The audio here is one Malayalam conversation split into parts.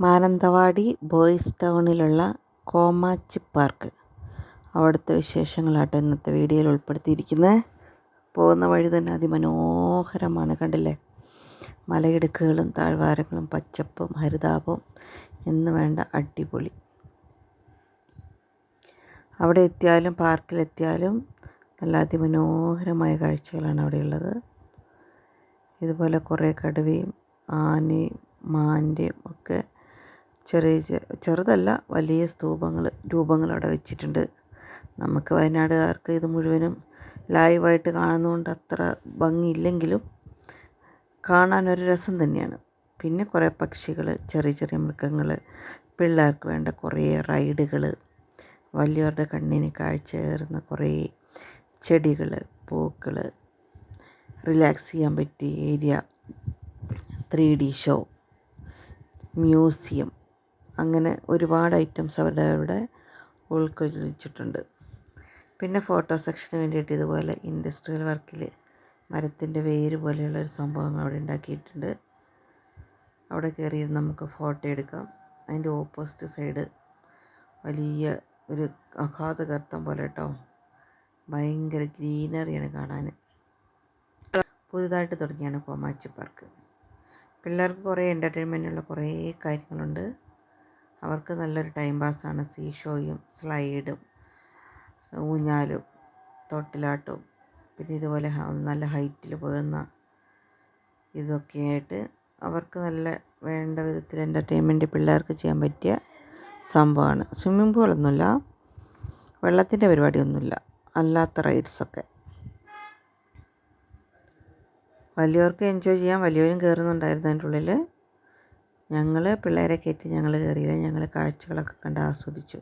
മാനന്തവാടി ബോയ്സ് ടൗണിലുള്ള കോമാച്ചി പാർക്ക്. അവിടുത്തെ വിശേഷങ്ങളാട്ടോ ഇന്നത്തെ വീഡിയോയിൽ ഉൾപ്പെടുത്തിയിരിക്കുന്നത് പോകുന്ന വഴി തന്നെ അതിമനോഹരമാണ് കണ്ടില്ലേ? മലയിടുക്കുകളും താഴ്വാരങ്ങളും പച്ചപ്പും ഹരിതാപവും എന്ന് വേണ്ട അടിപൊളി. അവിടെ എത്തിയാലും പാർക്കിലെത്തിയാലും നല്ല അതിമനോഹരമായ കാഴ്ചകളാണ് അവിടെയുള്ളത് ഇതുപോലെ കുറേ കടുവയും ആനയും മാന്റെയും ഒക്കെ ചെറിയ ചെറുതല്ല വലിയ സ്തൂപങ്ങൾ രൂപങ്ങൾ അവിടെ വെച്ചിട്ടുണ്ട്. നമുക്ക് വയനാടുകാർക്ക് ഇത് മുഴുവനും ലൈവായിട്ട് കാണുന്നതുകൊണ്ട് അത്ര ഭംഗിയില്ലെങ്കിലും കാണാനൊരു രസം തന്നെയാണ്. പിന്നെ കുറേ പക്ഷികൾ ചെറിയ ചെറിയ മൃഗങ്ങൾ പിള്ളേർക്ക് വേണ്ട കുറേ റൈഡുകൾ വലിയവരുടെ കണ്ണിന് കാഴ്ചയേറുന്ന കുറേ ചെടികൾ പൂക്കൾ റിലാക്സ് ചെയ്യാൻ പറ്റിയ area three D show museum അങ്ങനെ ഒരുപാട് ഐറ്റംസ് അവരുടെ അവിടെ ഉൾക്കൊള്ളിച്ചിട്ടുണ്ട്. പിന്നെ ഫോട്ടോ സെക്ഷന് വേണ്ടിയിട്ട് ഇതുപോലെ ഇൻഡസ്ട്രിയൽ വർക്കിൽ മരത്തിന്റെ വേര് പോലെയുള്ള ഒരു സംഭവങ്ങൾ അവിടെ ഉണ്ടാക്കിയിട്ടുണ്ട്. അവിടെ കയറി നമുക്ക് ഫോട്ടോ എടുക്കാം. അതിന്റെ ഓപ്പോസിറ്റ് സൈഡ് വലിയ ഒരു അഗാധ പോലെ കേട്ടോ ഭയങ്കര ഗ്രീനറിയാണ് കാണാൻ. പുതുതായിട്ട് തുടങ്ങിയാണ് കോമാച്ചി പാർക്ക് പിള്ളേർക്ക് കുറേ എന്റർടൈൻമെന്റുള്ള കുറേ കാര്യങ്ങളുണ്ട്. അവർക്ക് നല്ലൊരു ടൈം പാസ്സാണ് സീഷോയും സ്ലൈഡും ഊഞ്ഞാലും തൊട്ടിലാട്ടവും പിന്നെ ഇതുപോലെ നല്ല ഹൈറ്റിൽ പോകുന്ന ഇതൊക്കെയായിട്ട് അവർക്ക് നല്ല വേണ്ട വിധത്തിൽ എന്റർടൈൻമെന്റ് പിള്ളേർക്ക് ചെയ്യാൻ പറ്റിയ സംഭവമാണ് സ്വിമ്മിംഗ് പൂളൊന്നുമില്ല വെള്ളത്തിന്റെ പരിപാടിയൊന്നുമില്ല. അല്ലാത്ത റൈഡ്സൊക്കെ വലിയവർക്ക് എൻജോയ് ചെയ്യാൻ വലിയവരും കയറുന്നുണ്ടായിരുന്നു അതിന്റെ ഉള്ളിൽ ഞങ്ങൾ പിള്ളേരെ കയറ്റി ഞങ്ങൾ കയറിയില്ല. ഞങ്ങൾ കാഴ്ചകളൊക്കെ കണ്ട് ആസ്വദിച്ചു.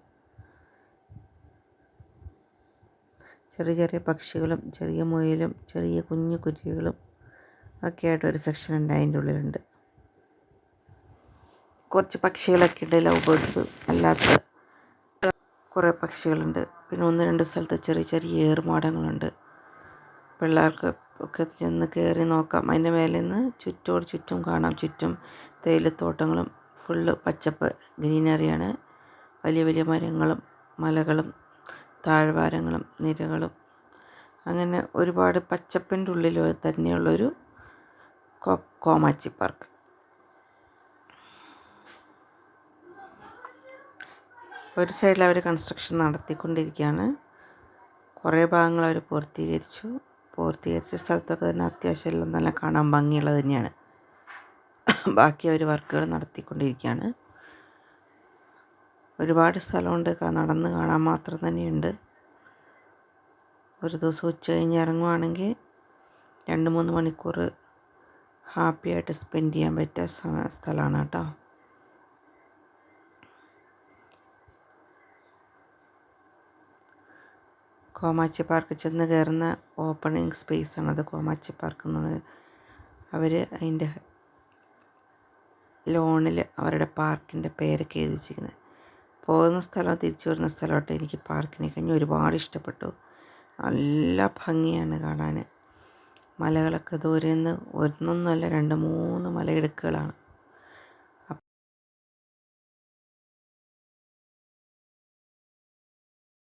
ചെറിയ ചെറിയ പക്ഷികളും ചെറിയ മുയലും ചെറിയ കുഞ്ഞു കുരുവികളും ഒക്കെ ആയിട്ട് ഒരു സെക്ഷൻ ഉണ്ട് അതിന്റെ ഉള്ളിലുണ്ട്. കുറച്ച് പക്ഷികളൊക്കെ ഉണ്ട് ലവ് ബേർഡ്സ് അല്ലാത്ത കുറേ പക്ഷികളുണ്ട്. പിന്നെ ഒന്ന് രണ്ട് സ്ഥലത്ത് ചെറിയ ചെറിയ ഏറുമാടങ്ങളുണ്ട്. പിള്ളേർക്ക് ഒക്കെ ചെന്ന് കയറി നോക്കാം. അതിന്റെ മേലെ നിന്ന് ചുറ്റോട് ചുറ്റും കാണാം. ചുറ്റും തേയിലത്തോട്ടങ്ങളും ഫുള്ള് പച്ചപ്പ് ഗ്രീനറിയാണ് വലിയ വലിയ മരങ്ങളും മലകളും താഴ്വാരങ്ങളും നിരകളും. അങ്ങനെ ഒരുപാട് പച്ചപ്പിന്റെ ഉള്ളിൽ തന്നെയുള്ളൊരു കോ കോമാച്ചി പാർക്ക്. ഒരു സൈഡിൽ അവർ കൺസ്ട്രക്ഷൻ നടത്തിക്കൊണ്ടിരിക്കുകയാണ് കുറേ ഭാഗങ്ങൾ അവർ പൂർത്തീകരിച്ചു. പൂർത്തീകരിച്ച സ്ഥലത്തൊക്കെ തന്നെ അത്യാവശ്യം എല്ലാം നല്ല കാണാൻ ഭംഗിയുള്ളത് തന്നെയാണ്. ബാക്കി അവർ വർക്കുകൾ നടത്തിക്കൊണ്ടിരിക്കുകയാണ്. ഒരുപാട് സ്ഥലമുണ്ട്. നടന്ന് കാണാൻ മാത്രം തന്നെയുണ്ട്. ഒരു ദിവസം ഉച്ച കഴിഞ്ഞ് ഇറങ്ങുവാണെങ്കിൽ രണ്ട് മൂന്ന് മണിക്കൂർ ഹാപ്പിയായിട്ട് സ്പെൻഡ് ചെയ്യാൻ പറ്റിയ സ്ഥലമാണ് കേട്ടോ. കോമാച്ചി പാർക്ക് ചെന്ന് കയറുന്ന ഓപ്പണിങ് സ്പേസാണ് അത് കോമാച്ചി പാർക്ക് എന്ന് പറയുന്നത്. അവർ അതിന്റെ ലോണിൽ അവരുടെ പാർക്കിന്റെ പേരൊക്കെ എഴുതി വെച്ചിരിക്കുന്നത് പോകുന്ന സ്ഥലം തിരിച്ചു വരുന്ന സ്ഥലമായിട്ട് എനിക്ക് പാർക്കിനെ കഴിഞ്ഞ് ഒരുപാട് ഇഷ്ടപ്പെട്ടു. നല്ല ഭംഗിയാണ് കാണാൻ. മലകളൊക്കെ ദൂരെ നിന്ന് ഒന്നൊന്നുമല്ല രണ്ട് മൂന്ന് മലയിടുക്കുകളാണ്.